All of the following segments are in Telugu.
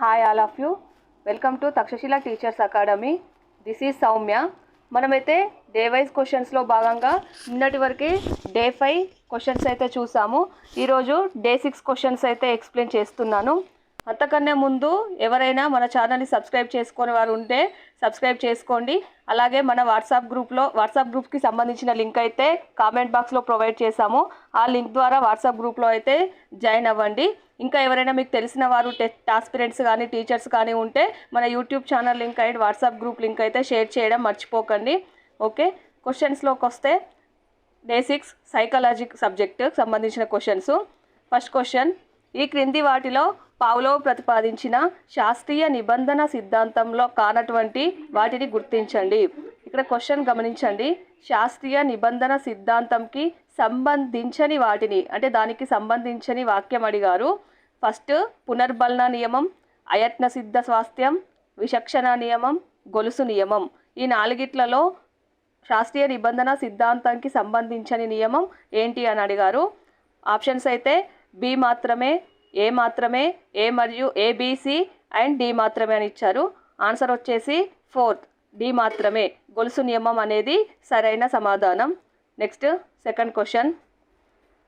Hi all of you welcome to Takshashila teachers academy this is Soumya మనమైతే డే వైజ్ క్వశ్చన్స్లో భాగంగా నిన్నటి వరకే డే ఫైవ్ క్వశ్చన్స్ అయితే చూసాము. ఈరోజు డే సిక్స్ క్వశ్చన్స్ అయితే ఎక్స్ప్లెయిన్ చేస్తున్నాను. అంతకన్నా ముందు ఎవరైనా మన ఛానల్ని సబ్స్క్రైబ్ చేసుకునే వారు ఉంటే సబ్స్క్రైబ్ చేసుకోండి. అలాగే మన వాట్సాప్ గ్రూప్లో వాట్సాప్ గ్రూప్కి సంబంధించిన లింక్ అయితే కామెంట్ బాక్స్లో ప్రొవైడ్ చేశాము. ఆ లింక్ ద్వారా వాట్సాప్ గ్రూప్లో అయితే జాయిన్ అవ్వండి. ఇంకా ఎవరైనా మీకు తెలిసిన వారు టెస్ట్ ఆస్పిరెంట్స్ కానీ టీచర్స్ కానీ ఉంటే మన యూట్యూబ్ ఛానల్ లింక్ అయితే వాట్సాప్ గ్రూప్ లింక్ అయితే షేర్ చేయడం మర్చిపోకండి. ఓకే? క్వశ్చన్స్లోకి వస్తే డే సిక్స్ సైకాలజిక్ సబ్జెక్టుకు సంబంధించిన క్వశ్చన్స్ ఫస్ట్ క్వశ్చన్ ఈ క్రింది వాటిలో పావులో ప్రతిపాదించిన శాస్త్రీయ నిబంధన సిద్ధాంతంలో కానటువంటి వాటిని గుర్తించండి. ఇక్కడ క్వశ్చన్ గమనించండి. శాస్త్రీయ నిబంధన సిద్ధాంతంకి సంబంధించని వాటిని అంటే దానికి సంబంధించని వాక్యం అడిగారు. ఫస్ట్ పునర్బలన నియమం అయత్న సిద్ధ స్వాస్థ్యం విచక్షణ నియమం గొలుసు నియమం. ఈ నాలుగిట్లలో శాస్త్రీయ నిబంధన సిద్ధాంతానికి సంబంధించని నియమం ఏంటి అని అడిగారు. ఆప్షన్స్ అయితే బి మాత్రమే ఏ మాత్రమే ఏ మరియు ఏబిసి అండ్ డి మాత్రమే అని ఇచ్చారు. ఆన్సర్ వచ్చేసి ఫోర్త్ డి మాత్రమే. గొలుసు నియమం అనేది సరైన సమాధానం. నెక్స్ట్ సెకండ్ క్వశ్చన్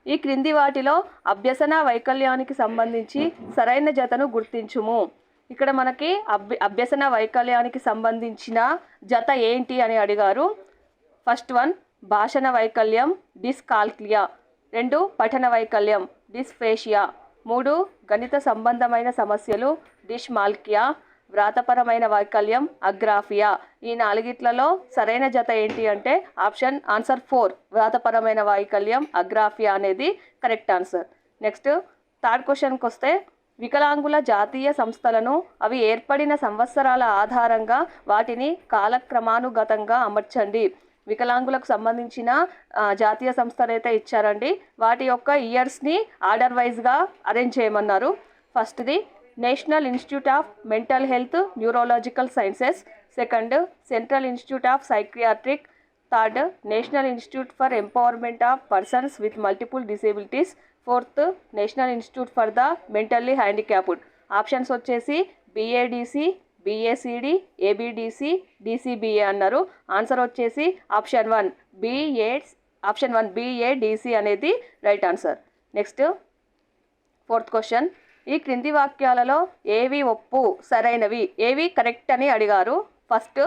ఈ క్రింది వాటిలో అభ్యసన వైకల్యానికి సంబంధించి సరైన జతను గుర్తించుము. ఇక్కడ మనకి అభ్య అభ్యసన వైకల్యానికి సంబంధించిన జత ఏంటి అని అడిగారు. ఫస్ట్ వన్ భాషణ వైకల్యం డిస్కాల్క్లియా రెండు పఠన వైకల్యం డిస్ఫేషియా. మూడు గణిత సంబంధమైన సమస్యలు డిష్మాల్కియా. వ్రాతపరమైన వైకల్యం అగ్రాఫియా. ఈ నాలుగిట్లలో సరైన జత ఏంటి అంటే ఆప్షన్ ఆన్సర్ ఫోర్. వ్రాతపరమైన వైకల్యం అగ్రాఫియా అనేది కరెక్ట్ ఆన్సర్. నెక్స్ట్ థర్డ్ క్వశ్చన్కి వస్తే వికలాంగుల జాతీయ సంస్థలను అవి ఏర్పడిన సంవత్సరాల ఆధారంగా వాటిని కాలక్రమానుగతంగా అమర్చండి. వికలాంగులకు సంబంధించిన జాతీయ సంస్థలు అయితే ఇచ్చారండి. వాటి యొక్క ఇయర్స్ని ఆర్డర్ వైజ్గా అరేంజ్ చేయమన్నారు. ఫస్ట్ది national institute of mental health neurological sciences second central institute of psychiatric third national institute for empowerment of persons with multiple disabilities fourth national institute for the mentally handicapped. Options వచ్చేసి బీఏడిసి బీఏసీడి ఏబిడిసి డిసిబిఏ అన్నారు. ఆన్సర్ వచ్చేసి option one BA option one BADC అనేది right answer. Next fourth question. ఈ క్రింది వాక్యాలలో ఏవి ఒప్పు సరైనవి? ఏవి కరెక్ట్ అని అడిగారు? ఫస్ట్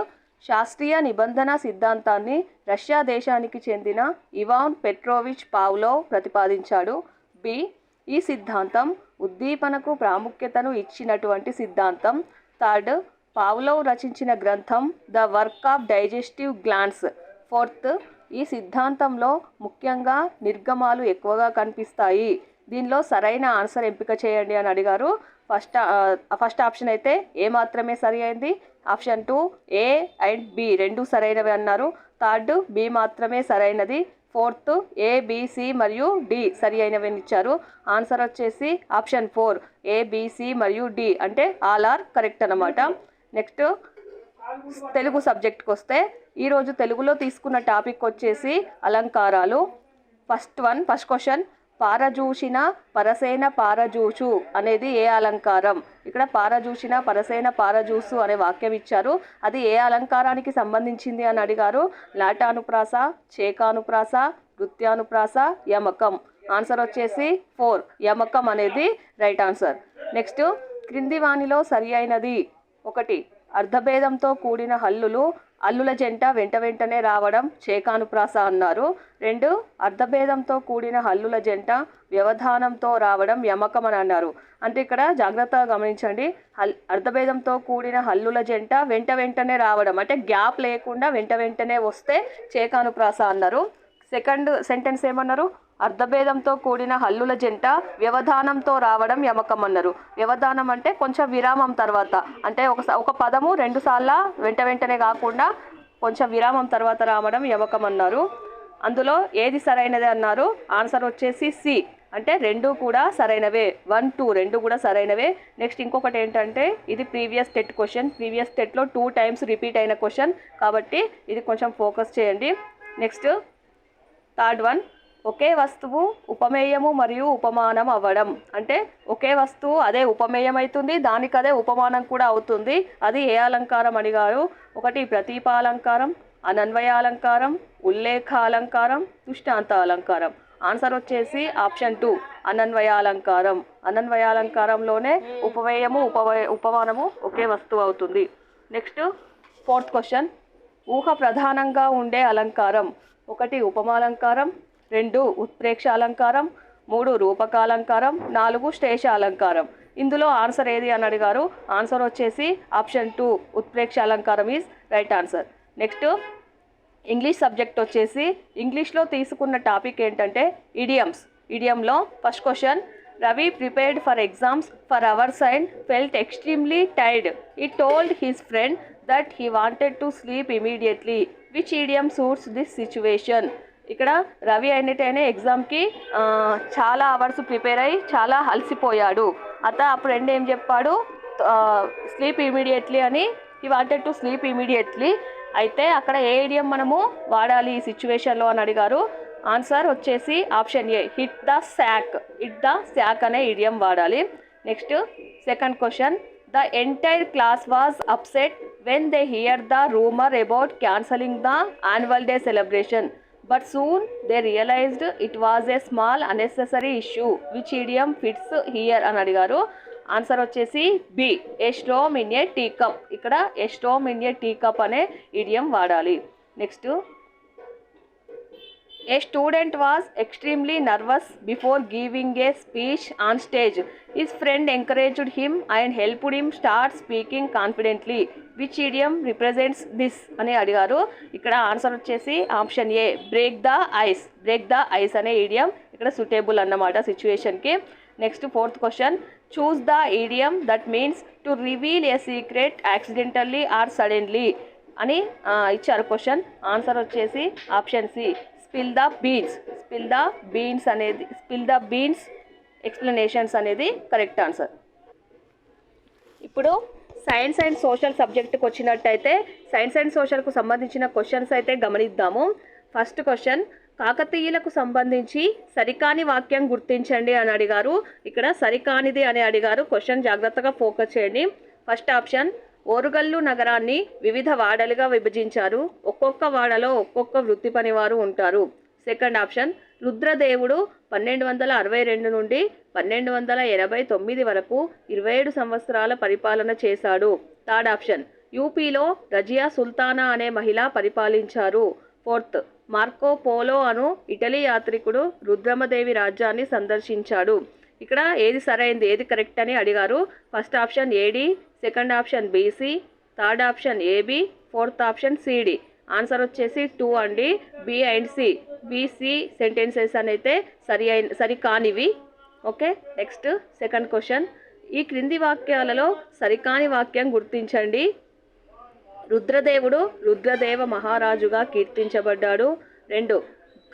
శాస్త్రీయ నిబంధన సిద్ధాంతాన్ని రష్యా దేశానికి చెందిన ఇవాన్ పెట్రోవిచ్ పావ్లో ప్రతిపాదించాడు. బి ఈ సిద్ధాంతం ఉద్దీపనకు ప్రాముఖ్యతను ఇచ్చినటువంటి సిద్ధాంతం. థర్డ్ పావ్లోవ్ రచించిన గ్రంథం the work of digestive glands fourth ఈ సిద్ధాంతంలో ముఖ్యంగా నిర్గమాలు ఎక్కువగా కనిపిస్తాయి. దీనిలో సరైన ఆన్సర్ ఎంపిక చేయండి అని అడిగారు. ఫస్ట్ ఫస్ట్ ఆప్షన్ అయితే ఏ మాత్రమే సరి అయింది? Option two A and B రెండు సరైనవి అన్నారు. థర్డ్ బి మాత్రమే సరైనది. ఫోర్త్ ఏ మరియు డి సరి అయినవి అని ఇచ్చారు. ఆన్సర్ వచ్చేసి ఆప్షన్ ఫోర్ ఏ మరియు డి అంటే ఆల్ ఆర్ కరెక్ట్ అనమాట నెక్స్ట్ తెలుగు సబ్జెక్ట్కి వస్తే ఈరోజు తెలుగులో తీసుకున్న టాపిక్ వచ్చేసి అలంకారాలు. ఫస్ట్ వన్ ఫస్ట్ క్వశ్చన్ పారజూషిన పరసేన పారజూషు అనేది ఏ అలంకారం? ఇక్కడ పారజూషిన పరసేన పారజూసు అనే వాక్యం ఇచ్చారు. అది ఏ అలంకారానికి సంబంధించింది అని అడిగారు? లాటానుప్రాస చేకానుప్రాస నృత్యానుప్రాస యమకం. ఆన్సర్ వచ్చేసి ఫోర్. యమకం అనేది రైట్ ఆన్సర్. నెక్స్ట్ క్రింది వాణిలో సరి అయినది ఒకటి. అర్ధభేదంతో కూడిన హల్లులు అల్లుల జంట వెంట వెంటనే రావడం చేకానుప్రాస అన్నారు. రెండు అర్ధభేదంతో కూడిన హల్లుల జంట వ్యవధానంతో రావడం యమకం అని అన్నారు. అంటే ఇక్కడ జాగ్రత్తగా గమనించండి. హల్ అర్ధభేదంతో కూడిన హల్లుల జంట వెంట వెంటనే రావడం అంటే గ్యాప్ లేకుండా వెంట వెంటనే వస్తే చేకానుప్రాస అన్నారు. సెకండ్ సెంటెన్స్ ఏమన్నారు? అర్ధభేదంతో కూడిన హల్లుల జంట వ్యవధానంతో రావడం యమకం అన్నారు వ్యవధానం అంటే కొంచెం విరామం తర్వాత. అంటే ఒక ఒక పదము రెండు సార్ల వెంట వెంటనే కాకుండా కొంచెం విరామం తర్వాత రావడం యమకం అన్నారు అందులో ఏది సరైనది అన్నారు? ఆన్సర్ వచ్చేసి సి. అంటే రెండు కూడా సరైనవే. వన్ టూ రెండు కూడా సరైనవే. నెక్స్ట్ ఇంకొకటి ఏంటంటే ఇది ప్రీవియస్ టెట్ క్వశ్చన్. ప్రీవియస్ టెట్లో టూ టైమ్స్ రిపీట్ అయిన క్వశ్చన్. కాబట్టి ఇది కొంచెం ఫోకస్ చేయండి. Next third one. ఒకే వస్తువు ఉపమేయము మరియు ఉపమానం అవ్వడం. అంటే ఒకే వస్తువు అదే ఉపమేయం అవుతుంది దానికి అదే ఉపమానం కూడా అవుతుంది. అది ఏ అలంకారం అడిగారు ఒకటి ప్రతీపాలంకారం అనన్వయాలంకారం ఉల్లేఖ అలంకారం దృష్టాంత అలంకారం ఆన్సర్ వచ్చేసి ఆప్షన్ టూ అనన్వయాలంకారం. అనన్వయాలంకారంలోనే ఉపమేయము ఉపవయ ఉపమానము ఒకే వస్తువు అవుతుంది. Next fourth question. ఊహ ప్రధానంగా ఉండే అలంకారం. ఒకటి ఉపమాలంకారం రెండు ఉత్ప్రేక్ష అలంకారం మూడు రూపకాలంకారం నాలుగు శేష అలంకారం ఇందులో ఆన్సర్ ఏది అని అడిగారు? ఆన్సర్ వచ్చేసి ఆప్షన్ టూ ఉత్ప్రేక్ష అలంకారం is right answer. Next English subject వచ్చేసి ఇంగ్లీష్లో తీసుకున్న టాపిక్ ఏంటంటే idioms. ఇడియంలో first question Ravi prepared for exams for hours and felt extremely tired. He told his friend that he wanted to sleep immediately which idiom suits this situation ఇక్కడ రవి అయినట్టయినా ఎగ్జామ్కి చాలా అవర్స్ ప్రిపేర్ అయ్యి చాలా అలసిపోయాడు. అత ఆ ఫ్రెండ్ ఏం చెప్పాడు స్లీప్ ఇమీడియట్లీ అని. ఈ వాంటెడ్ టు స్లీప్ ఇమీడియట్లీ అయితే అక్కడ ఏ ఏడియం మనము వాడాలి ఈ సిచ్యువేషన్లో అని అడిగారు? ఆన్సర్ వచ్చేసి option A hit the sack hit the sack అనే ఇడియం వాడాలి. Next second question. The entire class was upset when they hear the rumour about cancelling the annual day celebration but soon they realised it was a small unnecessary issue which idiom fits here అని అడిగారు. ఆన్సర్ వచ్చేసి B a storm in a teacup ఇక్కడ a storm in a teacup అనే ఇడియం వాడాలి. Next a student was extremely nervous before giving a speech on stage his friend encouraged him and helped him start speaking confidently which idiom represents this అని అడిగారు. ఇక్కడ ఆన్సర్ వచ్చేసి option A break the ice break the ice అనే ఈడియం ఇక్కడ సూటేబుల్ అన్నమాట సిచ్యువేషన్కి next fourth question choose the idiom that means to reveal a secret accidentally or suddenly అని ఇచ్చారు క్వశ్చన్ ఆన్సర్ వచ్చేసి option C spill the beans spill the beans అనేది స్పిల్ ద బీన్స్ ఎక్స్ప్లెనేషన్స్ అనేది కరెక్ట్ ఆన్సర్ ఇప్పుడు సైన్స్ అండ్ సోషల్ సబ్జెక్ట్కి వచ్చినట్టయితే సైన్స్ అండ్ సోషల్కు సంబంధించిన క్వశ్చన్స్ అయితే గమనిద్దాము. ఫస్ట్ క్వశ్చన్ కాకతీయులకు సంబంధించి సరికాని వాక్యం గుర్తించండి అని అడిగారు. ఇక్కడ సరికానిది అని అడిగారు. క్వశ్చన్ జాగ్రత్తగా ఫోకస్ చేయండి. ఫస్ట్ ఆప్షన్ ఓరుగల్లు నగరాన్ని వివిధ వాడలుగా విభజించారు. ఒక్కొక్క వాడలో ఒక్కొక్క వృత్తి పనివారు ఉంటారు. సెకండ్ ఆప్షన్ రుద్రదేవుడు పన్నెండు వందల అరవై రెండు నుండి పన్నెండు వందల ఎనభై తొమ్మిది వరకు ఇరవై ఏడు సంవత్సరాల పరిపాలన చేశాడు. థర్డ్ ఆప్షన్ యూపీలో రజియా సుల్తానా అనే మహిళ పరిపాలించారు. ఫోర్త్ మార్కో పోలో అను ఇటలీ యాత్రికుడు రుద్రమదేవి రాజ్యాన్ని సందర్శించాడు. ఇక్కడ ఏది సరైంది ఏది కరెక్ట్ అని అడిగారు. First option AD second option BC third option AB fourth option CD answer వచ్చేసి టూ అండి. B and C BC sentences అయితే సరి అయిన సరి కానివి. Okay next second question. ఈ క్రింది వాక్యాలలో సరికాని వాక్యం గుర్తించండి. రుద్రదేవుడు రుద్రదేవ మహారాజుగా కీర్తించబడ్డాడు. రెండు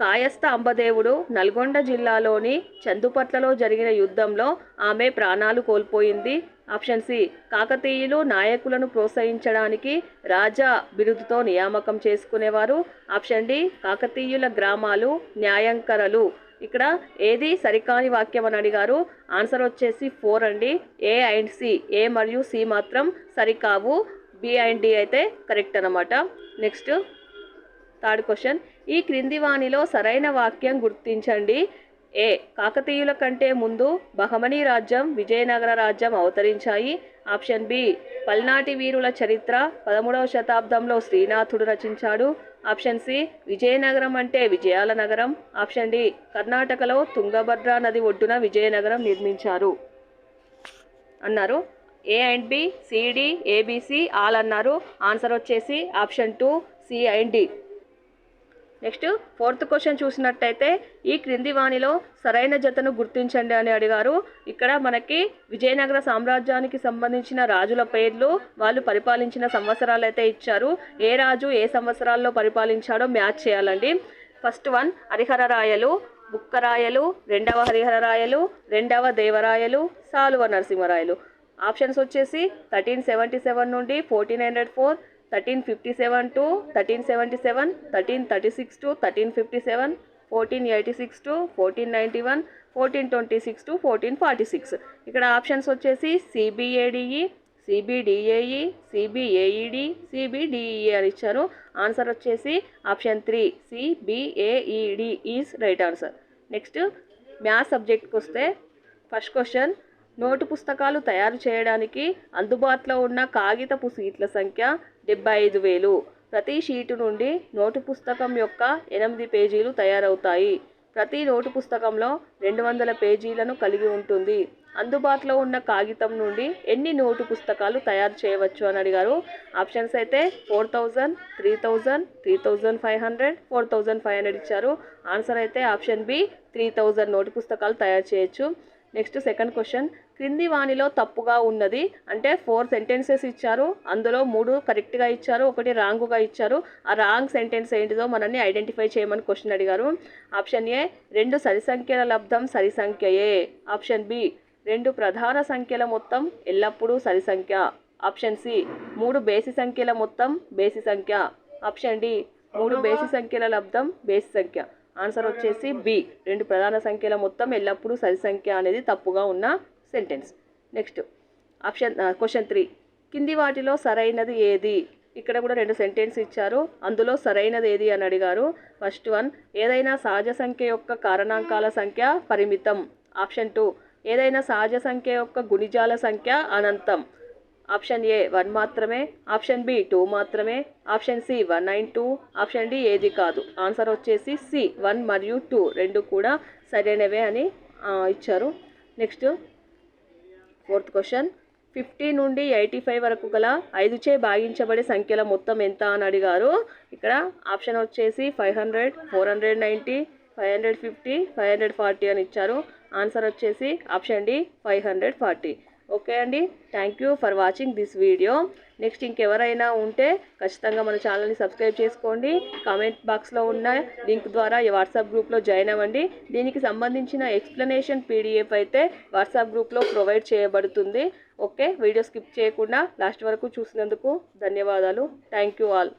కాయస్థ అంబదేవుడు నల్గొండ జిల్లాలోని చందుపట్లలో జరిగిన యుద్ధంలో ఆమె ప్రాణాలు కోల్పోయింది. ఆప్షన్ సి కాకతీయులు నాయకులను ప్రోత్సహించడానికి రాజా బిరుదుతో నియామకం చేసుకునేవారు. ఆప్షన్ డి కాకతీయుల గ్రామాలు న్యాయంకరలు. ఇక్కడ ఏది సరికాని వాక్యం అని అడిగారు. ఆన్సర్ వచ్చేసి ఫోర్ అండి. ఏ అండ్ సి ఏ మరియు సి మాత్రం సరికావు. బి అండ్ డి అయితే కరెక్ట్ అనమాట నెక్స్ట్ థర్డ్ క్వశ్చన్ ఈ క్రింది వాణిలో సరైన వాక్యం గుర్తించండి. ఏ కాకతీయుల కంటే ముందు బహమనీ రాజ్యం విజయనగర రాజ్యం అవతరించాయి. ఆప్షన్ బి పల్నాటి వీరుల చరిత్ర పదమూడవ శతాబ్దంలో శ్రీనాథుడు రచించాడు. ఆప్షన్ సి విజయనగరం అంటే విజయాల నగరం. ఆప్షన్ డి కర్ణాటకలో తుంగభద్ర నది ఒడ్డున విజయనగరం నిర్మించారు. అన్నారు. A and B CD ABC all అన్నారు. ఆన్సర్ వచ్చేసి option two C and D. Next fourth question చూసినట్టయితే ఈ క్రింది వాణిలో సరైన జతను గుర్తించండి అని అడిగారు. ఇక్కడ మనకి విజయనగర సామ్రాజ్యానికి సంబంధించిన రాజుల పేర్లు వాళ్ళు పరిపాలించిన సంవత్సరాలు అయితే ఇచ్చారు. ఏ రాజు ఏ సంవత్సరాల్లో పరిపాలించాడో మ్యాచ్ చేయాలండి. ఫస్ట్ వన్ హరిహర రాయలు బుక్కరాయలు రెండవ హరిహరరాయలు రెండవ దేవరాయలు సాలువ నరసింహరాయలు. ఆప్షన్స్ వచ్చేసి థర్టీన్ సెవెంటీ సెవెన్ నుండి fourteen hundred four thirteen fifty seven to thirteen seventy seven thirteen thirty six to thirteen fifty seven fourteen eighty six to fourteen ninety one fourteen twenty six to fourteen forty six. ఇక్కడ ఆప్షన్స్ వచ్చేసి సిబిఏడిఈ సిబిడిఏఈ సిబిఏఈడి సిబిడిఈ అని ఇచ్చారు. ఆన్సర్ వచ్చేసి option three CBAED is right answer. Next maths సబ్జెక్ట్కి వస్తే ఫస్ట్ క్వశ్చన్ నోటు పుస్తకాలు తయారు చేయడానికి అందుబాటులో ఉన్న కాగితపు సీట్ల సంఖ్య డెబ్బై ఐదు వేలు. ప్రతి షీటు నుండి నోటు పుస్తకం యొక్క ఎనిమిది పేజీలు తయారవుతాయి. ప్రతి నోటు పుస్తకంలో రెండు వందల పేజీలను కలిగి ఉంటుంది. అందుబాటులో ఉన్న కాగితం నుండి ఎన్ని నోటు పుస్తకాలు తయారు చేయవచ్చు అని అడిగారు. ఆప్షన్స్ అయితే four thousand three thousand three thousand five hundred four thousand five hundred ఇచ్చారు. ఆన్సర్ అయితే option B three thousand note పుస్తకాలు తయారు చేయొచ్చు. నెక్స్ట్ సెకండ్ క్వశ్చన్ క్రింది వాణిలో తప్పుగా ఉన్నది అంటే ఫోర్ సెంటెన్సెస్ ఇచ్చారు. అందులో మూడు కరెక్ట్గా ఇచ్చారు ఒకటి రాంగుగా ఇచ్చారు. ఆ రాంగ్ సెంటెన్స్ ఏంటిదో మనల్ని ఐడెంటిఫై చేయమని క్వశ్చన్ అడిగారు. ఆప్షన్ ఏ రెండు సరి సంఖ్యల లబ్ధం సరి సంఖ్యయే ఆప్షన్ బి రెండు ప్రధాన సంఖ్యల మొత్తం ఎల్లప్పుడూ సరి సంఖ్య. ఆప్షన్ సి మూడు బేసి సంఖ్యల మొత్తం బేసి సంఖ్య. ఆప్షన్ డి మూడు బేసి సంఖ్యల లబ్ధం బేసి సంఖ్య. ఆన్సర్ వచ్చేసి బి. రెండు ప్రధాన సంఖ్యల మొత్తం ఎల్లప్పుడూ సరి సంఖ్య అనేది తప్పుగా ఉన్న sentence. Next option question three. కింది వాటిలో సరైనది ఏది? ఇక్కడ కూడా రెండు సెంటెన్స్ ఇచ్చారు. అందులో సరైనది ఏది అని అడిగారు. ఫస్ట్ వన్ ఏదైనా సహజ సంఖ్య యొక్క కారణాంకాల సంఖ్య పరిమితం. ఆప్షన్ టూ ఏదైనా సహజ సంఖ్య యొక్క గుణిజాల సంఖ్య అనంతం. ఆప్షన్ ఏ వన్ మాత్రమే ఆప్షన్ బి టూ మాత్రమే option C one nine two option D ఏది కాదు. ఆన్సర్ వచ్చేసి సి వన్ మరియు టూ రెండు కూడా సరైనవే అని ఇచ్చారు. Next fourth question. ఫిఫ్టీ నుండి ఎయిటీ ఫైవ్ వరకు గల ఐదుచే భాగించబడే సంఖ్యల మొత్తం ఎంత అని అడిగారు. ఇక్కడ ఆప్షన్ వచ్చేసి five hundred four hundred ninety five hundred fifty five hundred forty అని ఇచ్చారు. ఆన్సర్ వచ్చేసి option D five hundred forty. Okay అండి. Thank you for watching this video next ఇంకెవరైనా ఉంటే ఖచ్చితంగా మన ఛానల్ని సబ్స్క్రైబ్ చేసుకోండి. కామెంట్ బాక్స్లో ఉన్న లింక్ ద్వారా ఈ వాట్సాప్ గ్రూప్లో జాయిన్ అవ్వండి. దీనికి సంబంధించిన ఎక్స్ప్లెనేషన్ పీడిఎఫ్ అయితే వాట్సాప్ గ్రూప్లో ప్రొవైడ్ చేయబడుతుంది. ఓకే? వీడియో స్కిప్ చేయకుండా లాస్ట్ వరకు చూసినందుకు ధన్యవాదాలు. Thank you all